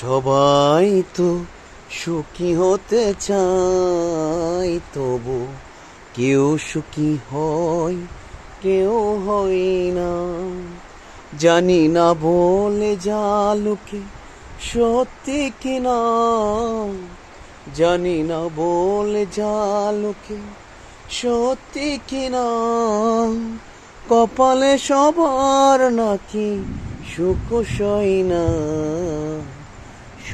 সবাই তো সুখী হতে চায়, তবু কেউ সুখী হয়, কেউ হয় না। জানি না বলে যা লোকে সত্যি কিনা। জানি না বলে যা লোকে সত্যি কিনা। কপালে সবার নাকি সুখ সয় না।